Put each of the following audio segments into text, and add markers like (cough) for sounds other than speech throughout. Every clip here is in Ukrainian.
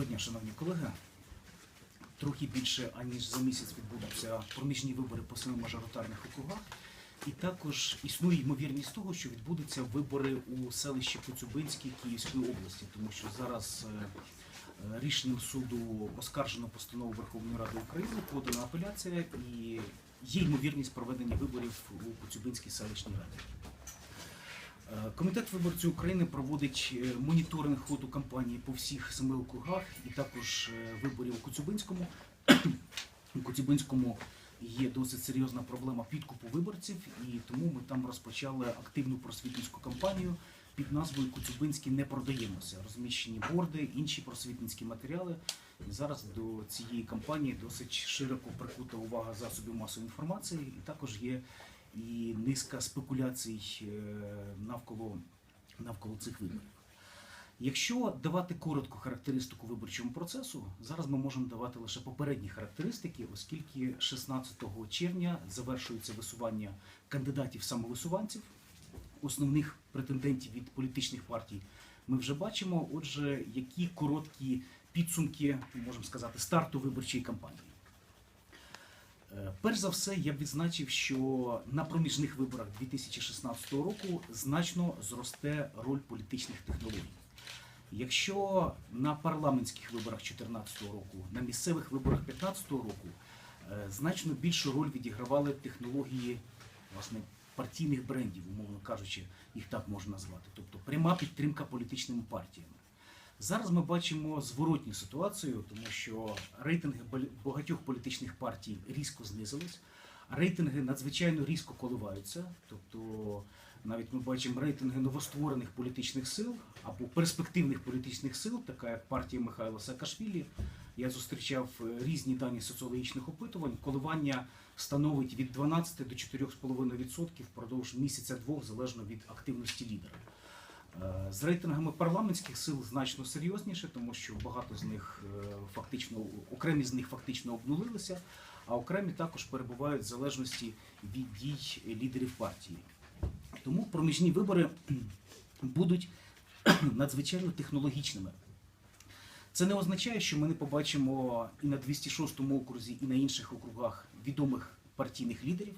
Доброго дня, шановні колеги. Трохи більше аніж за місяць відбудуться проміжні вибори по семи мажоритарних округах. І також існує ймовірність того, що відбудуться вибори у селищі Коцюбинській Київської області, тому що зараз е, рішенням суду оскаржено постанову Верховної Ради України, подана апеляція і є ймовірність проведення виборів у Коцюбинській селищній раді. Е, Комітет виборців України проводить е, моніторинг ходу кампанії по всіх семи округах і також е, виборів у Коцюбинському. (clears throat) У Коцюбинському є досить серйозна проблема підкупу виборців, і тому ми там розпочали активну просвітницьку кампанію під назвою Коцюбинський не продаємося. Розміщені борди, інші просвітницькі матеріали. І зараз до цієї кампанії досить широко прикута увага засобів масової інформації, і також є і низка спекуляцій е, навколо, навколо цих виборів. Якщо давати коротку характеристику виборчому процесу, зараз ми можемо давати лише попередні характеристики, оскільки 16 червня завершується висування кандидатів самовисуванців, основних претендентів від політичних партій. Ми вже бачимо, отже, які короткі підсумки, можемо сказати, старту виборчої кампанії. Е, Перш за все, я б відзначив, що на проміжних виборах 2016 року значно зросте роль політичних технологій. Якщо на парламентських виборах 2014 року, на місцевих виборах 2015 року е, значно більшу роль відігравали технології власне, партійних брендів, умовно кажучи, їх так можна назвати, тобто пряма підтримка політичними партіями. Зараз ми бачимо зворотню ситуацію, тому що рейтинги багатьох політичних партій різко знизились, рейтинги надзвичайно різко коливаються. Тобто навіть ми бачимо рейтинги новостворених політичних сил або перспективних політичних сил, така як партія Михайла Саакашвілі. Я зустрічав е, різні дані соціологічних опитувань. Коливання становить від 12 до 4,5% впродовж місяця-двох, залежно від активності лідера. Е, З рейтингами парламентських сил значно серйозніше, тому що багато з них е, фактично окремі з них фактично обнулилися, а окремі також перебувають в залежності від дій лідерів партії. Тому проміжні вибори (clears throat) будуть (clears throat) надзвичайно технологічними. Це не означає, що ми не побачимо і на 206 окрузі, і на інших округах відомих партійних лідерів.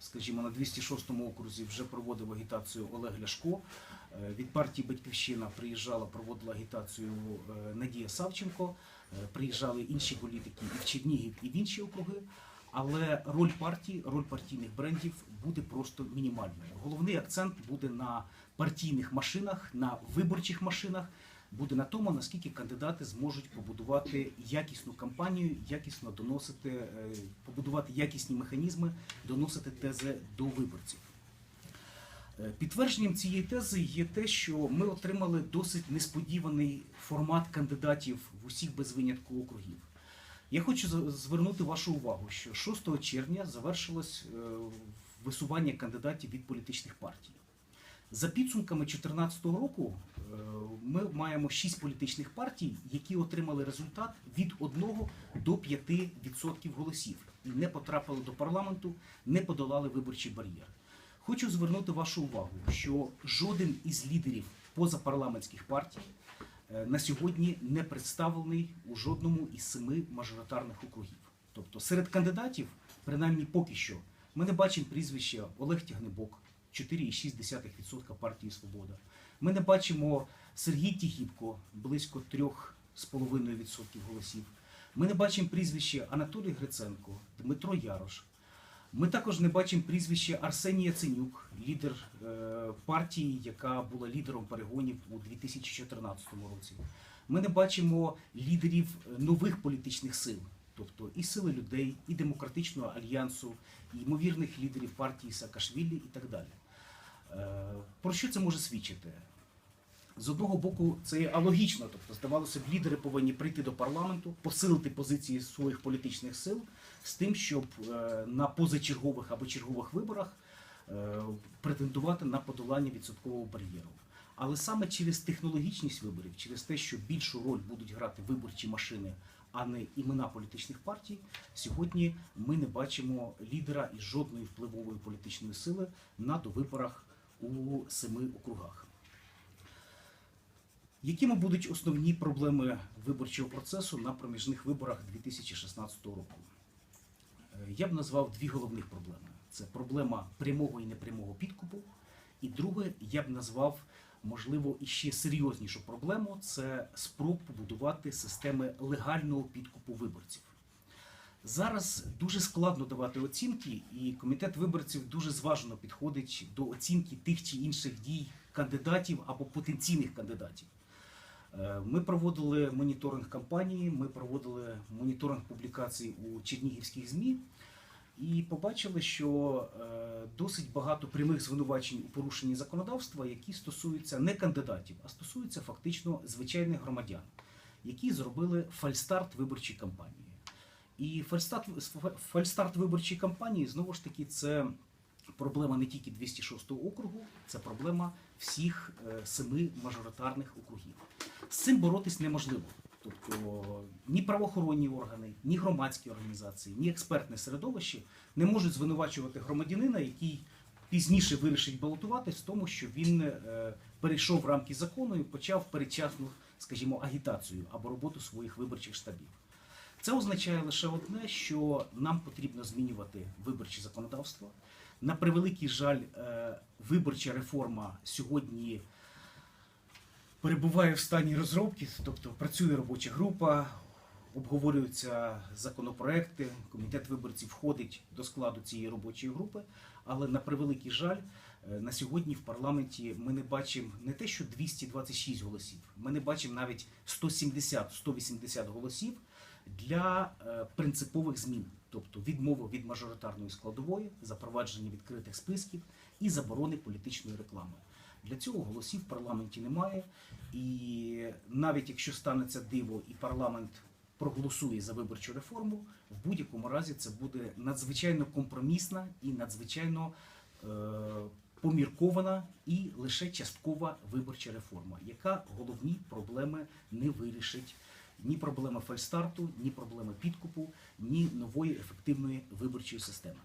Скажімо, на 206 окрузі вже проводив агітацію Олег Ляшко. Е, Від партії Батьківщина приїжджала, проводила агітацію е, Надія Савченко. Е, Приїжджали інші політики і в Чернігів, і в інші округи. Але роль партії, роль партійних брендів буде просто мінімальною. Головний акцент буде на партійних машинах, на виборчих машинах, буде на тому, наскільки кандидати зможуть побудувати якісну кампанію, якісно доносити, е, побудувати якісні механізми, доносити тези до виборців. Е, Підтвердженням цієї тези є те, що ми отримали досить несподіваний формат кандидатів в усіх без винятку округів. Я хочу звернути вашу увагу, що 6 червня завершилось е, висування кандидатів від політичних партій. За підсумками 2014 року ми маємо 6 політичних партій, які отримали результат від 1 до 5% голосів і не потрапили до парламенту, не подолали виборчий бар'єр. Хочу звернути вашу увагу, що жоден із лідерів позапарламентських партій е, на сьогодні не представлений у жодному із семи мажоритарних округів. Тобто серед кандидатів, принаймні поки що, ми не бачимо прізвища Олег Тягнебок, 4,6% партії Свобода. Ми не бачимо Сергій Тігіпко, близько 3,5% голосів. Ми не бачимо прізвище Анатолій Гриценко, Дмитро Ярош. Ми також не бачимо прізвище Арсеній Яценюк, лідер е, партії, яка була лідером перегонів у 2014 році. Ми не бачимо лідерів е, нових політичних сил, тобто і сили людей, і демократичного альянсу, і ймовірних лідерів партії Саакашвілі і так далі. Е, Про що це може свідчити? З одного боку, це алогічно, тобто, здавалося б, лідери повинні прийти до парламенту, посилити позиції своїх політичних сил з тим, щоб е, на позачергових або чергових виборах е, претендувати на подолання відсоткового бар'єру. Але саме через технологічність виборів, через те, що більшу роль будуть грати виборчі машини, а не імена політичних партій, сьогодні ми не бачимо лідера із жодної впливової політичної сили на довиборах у семи округах. Якими будуть основні проблеми виборчого процесу на проміжних виборах 2016 року? Е, Я б назвав дві головних проблеми: це проблема прямого і непрямого підкупу. І друге, я б назвав, можливо, іще серйознішу проблему це спроб побудувати системи легального підкупу виборців. Зараз дуже складно давати оцінки, і комітет виборців дуже зважено підходить до оцінки тих чи інших дій кандидатів або потенційних кандидатів. Е, Ми проводили моніторинг кампанії, ми проводили моніторинг публікацій у чернігівських ЗМІ і побачили, що е, досить багато прямих звинувачень у порушенні законодавства, які стосуються не кандидатів, а стосуються фактично звичайних громадян, які зробили фальстарт виборчої кампанії. І фальстарт, фальстарт виборчої кампанії знову ж таки це проблема не тільки 206 округу, це проблема всіх е, семи мажоритарних округів. З цим боротись неможливо. Тобто ні правоохоронні органи, ні громадські організації, ні експертне середовище не можуть звинувачувати громадянина, який пізніше вирішить балотуватись в тому, що він е, перейшов рамки закону і почав передчасну, скажімо, агітацію або роботу своїх виборчих штабів. Це означає лише одне, що нам потрібно змінювати виборче законодавство. На превеликий жаль, е, виборча реформа сьогодні перебуває в стані розробки, тобто працює робоча група, обговорюються законопроекти, комітет виборців входить до складу цієї робочої групи. Але на превеликий жаль, е, на сьогодні в парламенті ми не бачимо не те, що 226 голосів, ми не бачимо навіть 170-180 голосів для е, принципових змін, тобто відмови від мажоритарної складової, запровадження відкритих списків і заборони політичної реклами. Для цього голосів в парламенті немає. І навіть якщо станеться диво і парламент проголосує за виборчу реформу, в будь-якому разі це буде надзвичайно компромісна і надзвичайно е, поміркована і лише часткова виборча реформа, яка головні проблеми не вирішить. Ні проблеми фальстарту, ні проблеми підкупу, ні нової ефективної виборчої системи.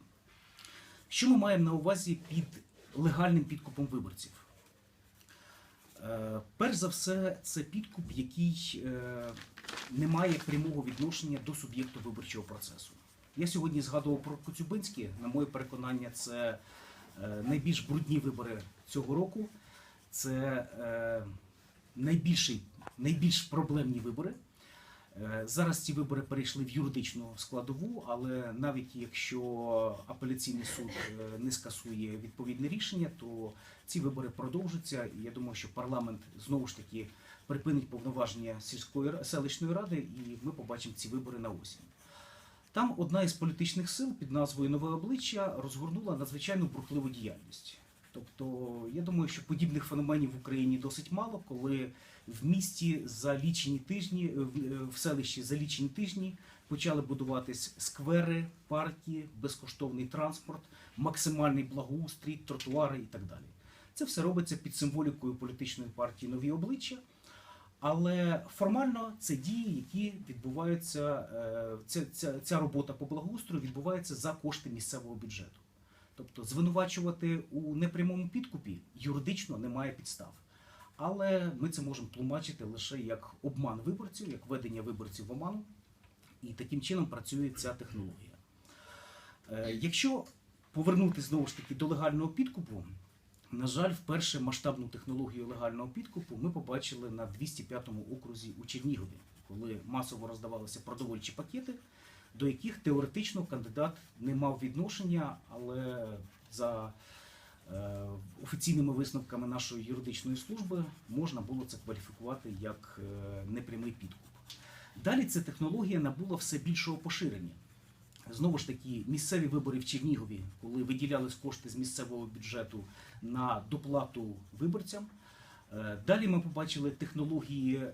Що ми маємо на увазі під легальним підкупом виборців? Е, Перш за все, це підкуп, який е, не має прямого відношення до суб'єкту виборчого процесу. Я сьогодні згадував про Коцюбинське. На моє переконання, це е, найбільш брудні вибори цього року. Це найбільший, найбільш проблемні вибори. Е, Зараз ці вибори перейшли в юридичну складову, але навіть якщо апеляційний суд е, не скасує відповідне рішення, то ці вибори продовжаться. І я думаю, що парламент знову ж таки припинить повноваження сільської селищної ради, і ми побачимо ці вибори на осінь. Там одна із політичних сил під назвою Нове обличчя розгорнула надзвичайно бурхливу діяльність. Тобто, я думаю, що подібних феноменів в Україні досить мало, коли в місті за лічені тижні, в- в селищі за лічені тижні почали будуватись сквери, парки, безкоштовний транспорт, максимальний благоустрій, тротуари і так далі. Це все робиться під символікою політичної партії Нові обличчя. Але формально це дії, які відбуваються, е, ця, ця, ця робота по благоустрою відбувається за кошти місцевого бюджету. Тобто звинувачувати у непрямому підкупі юридично немає підстав. Але ми це можемо тлумачити лише як обман виборців, як ведення виборців в оману, і таким чином працює ця технологія. Е, Якщо повернутися знову ж таки до легального підкупу, на жаль, вперше масштабну технологію легального підкупу ми побачили на 205-му окрузі у Чернігові, коли масово роздавалися продовольчі пакети, до яких теоретично кандидат не мав відношення, але за е, офіційними висновками нашої юридичної служби можна було це кваліфікувати як е, непрямий підкуп. Далі ця технологія набула все більшого поширення. Знову ж таки, місцеві вибори в Чернігові, коли виділялись кошти з місцевого бюджету на доплату виборцям. Е, Далі ми побачили технології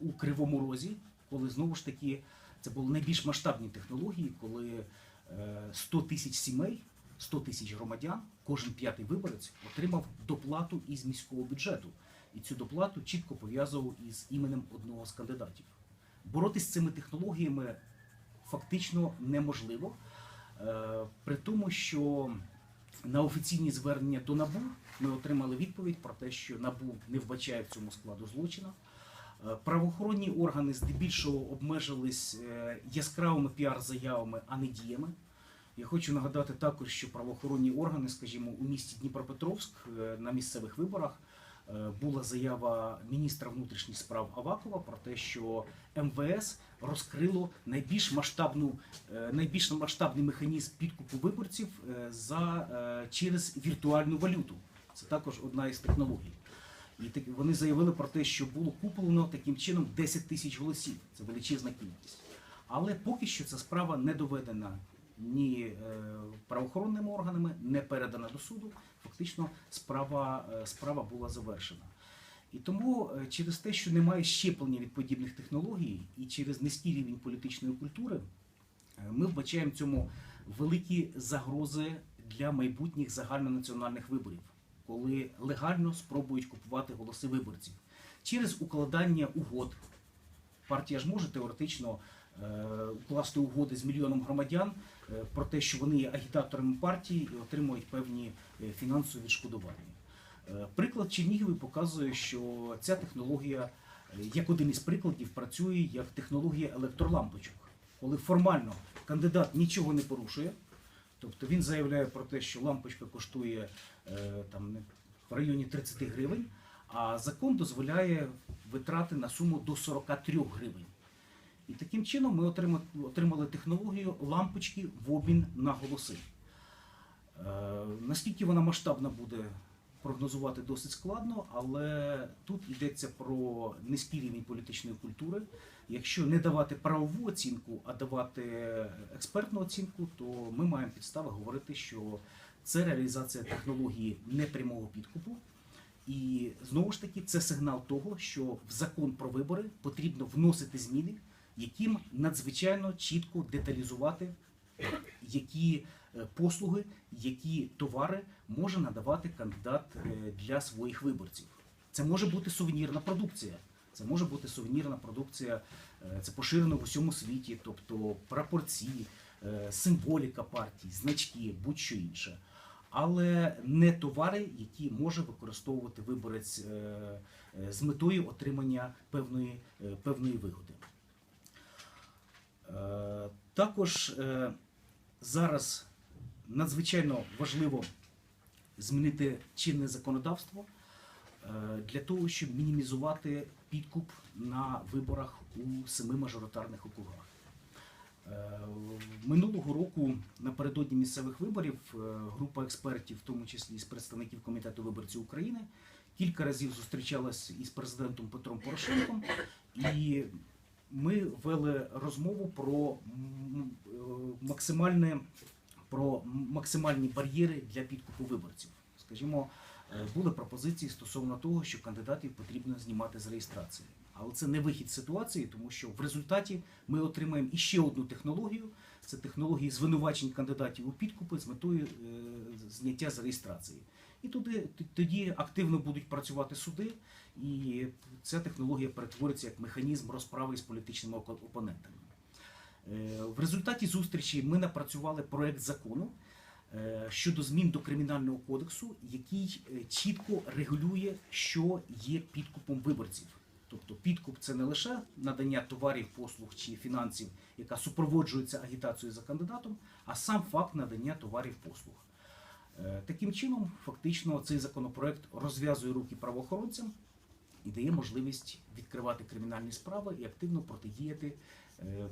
у Кривому Розі, коли знову ж таки це були найбільш масштабні технології, коли е, 100 тисяч сімей, 100 тисяч громадян, кожен п'ятий виборець отримав доплату із міського бюджету. І цю доплату чітко пов'язував із іменем одного з кандидатів. Боротися з цими технологіями фактично неможливо, е, при тому, що на офіційні звернення до НАБУ ми отримали відповідь про те, що НАБУ не вбачає в цьому складу злочина. Правоохоронні органи здебільшого обмежились е, яскравими піар-заявами, а не діями. Я хочу нагадати також, що правоохоронні органи, скажімо, у місті Дніпропетровськ е, на місцевих виборах е, була заява міністра внутрішніх справ Авакова про те, що МВС розкрило найбільш масштабну, найбільш масштабний механізм підкупу виборців за через віртуальну валюту. Це також одна із технологій. І так вони заявили про те, що було куплено таким чином 10 тисяч голосів. Це величезна кількість. Але поки що ця справа не доведена ні е, правоохоронними органами, не передана до суду. Фактично справа, е, справа була завершена. І тому е, через те, що немає щеплення від подібних технологій і через низький рівень політичної культури, ми вбачаємо цьому великі загрози для майбутніх загальнонаціональних виборів, коли легально спробують купувати голоси виборців через укладання угод. Партія ж може теоретично е, укласти угоди з мільйоном громадян е, про те, що вони є агітаторами партії і отримують певні е, фінансові відшкодування. Приклад Чернігові показує, що ця технологія, як один із прикладів, працює як технологія електролампочок, коли формально кандидат нічого не порушує, тобто він заявляє про те, що лампочка коштує е, там в районі 30 гривень, а закон дозволяє витрати на суму до 43 гривень. І таким чином ми отримали, технологію лампочки в обмін на голоси. Е, наскільки вона масштабна буде прогнозувати досить складно, але тут йдеться про низький рівень політичної культури. Якщо не давати правову оцінку, а давати експертну оцінку, то ми маємо підстави говорити, що це реалізація технології непрямого підкупу. І знову ж таки, це сигнал того, що в закон про вибори потрібно вносити зміни, яким надзвичайно чітко деталізувати, які послуги, які товари може надавати кандидат е, для своїх виборців. Це може бути сувенірна продукція. Це може бути сувенірна продукція, е, це поширено в усьому світі, тобто прапорці, е, символіка партій, значки, будь-що інше. Але не товари, які може використовувати виборець е, е, з метою отримання певної, е, певної вигоди. Е, Також е, зараз надзвичайно важливо змінити чинне законодавство е, для того, щоб мінімізувати підкуп на виборах у семи мажоритарних округах. Е, Минулого року напередодні місцевих виборів е, група експертів, в тому числі з представників комітету виборців України, кілька разів зустрічалась із президентом Петром Порошенком, і ми вели розмову про максимальне про максимальні бар'єри для підкупу виборців. Скажімо, е, були пропозиції стосовно того, що кандидатів потрібно знімати з реєстрації. Але це не вихід з ситуації, тому що в результаті ми отримаємо іще одну технологію. Це технології звинувачень кандидатів у підкупи з метою е, зняття з реєстрації. І туди тоді активно будуть працювати суди, і ця технологія перетвориться як механізм розправи з політичними опонентами. Е, В результаті зустрічі ми напрацювали проект закону е, щодо змін до кримінального кодексу, який е, чітко регулює, що є підкупом виборців. Тобто підкуп це не лише надання товарів, послуг чи фінансів, яка супроводжується агітацією за кандидатом, а сам факт надання товарів послуг. Таким чином, фактично, цей законопроект розв'язує руки правоохоронцям і дає можливість відкривати кримінальні справи і активно протидіяти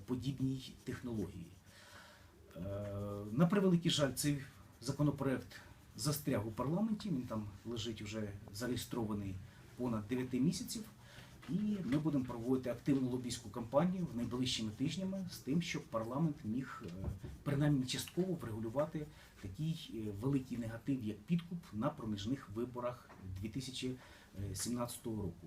подібній технології. Е, На превеликий жаль, цей законопроект застряг у парламенті. Він там лежить вже зареєстрований понад 9 місяців. І ми будемо проводити активну лобійську кампанію в найближчими тижнями з тим, щоб парламент міг е, принаймні частково врегулювати такий е, великий негатив, як підкуп на проміжних виборах 2017 року.